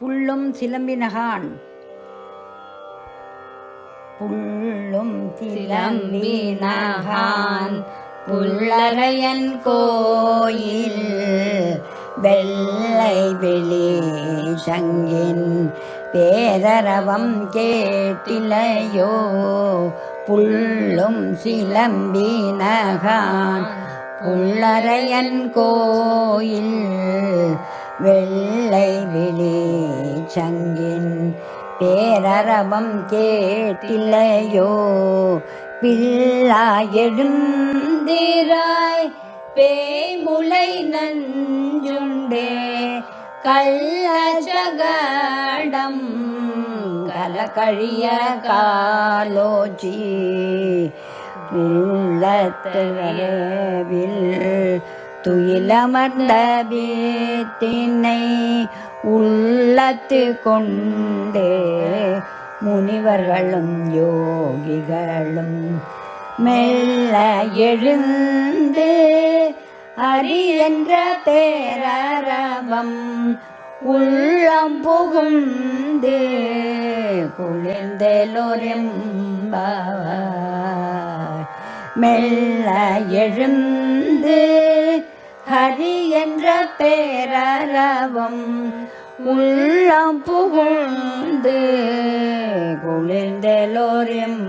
புள்ளும் சிலம்பினகான். புள்ளும் சிலம்பினகான். புல்லரையன் கோயில் வெள்ளை வெளி சங்கின். பேரரவம் கேட்டிலையோ புள்ளும் சிலம்பினகான். புள்ளரையன் கோயில் வெள்ளை விழி சங்கின் பேரரவம் கேட்டில்லையோ? பில்லா எழுந்திராய் பேமுலை நஞ்சுண்டே கள்ளஜகடம் கலகழிய காலோச்சி உள்ளத்தில் துயிலமர்ந்த வீத்தினை உள்ளத்து கொண்டே முனிவர்களும் யோகிகளும் மெல்ல எழுந்து அரி என்ற பேரரவம் உள்ளம் புகுந்து குளிர்ந்தெலோரெம்பாவாய் மெல்ல எழுந்து ஹரி என்ற பேரரவம் உள்ளம் புகுந்து குளிர்ந்தலோர் எம்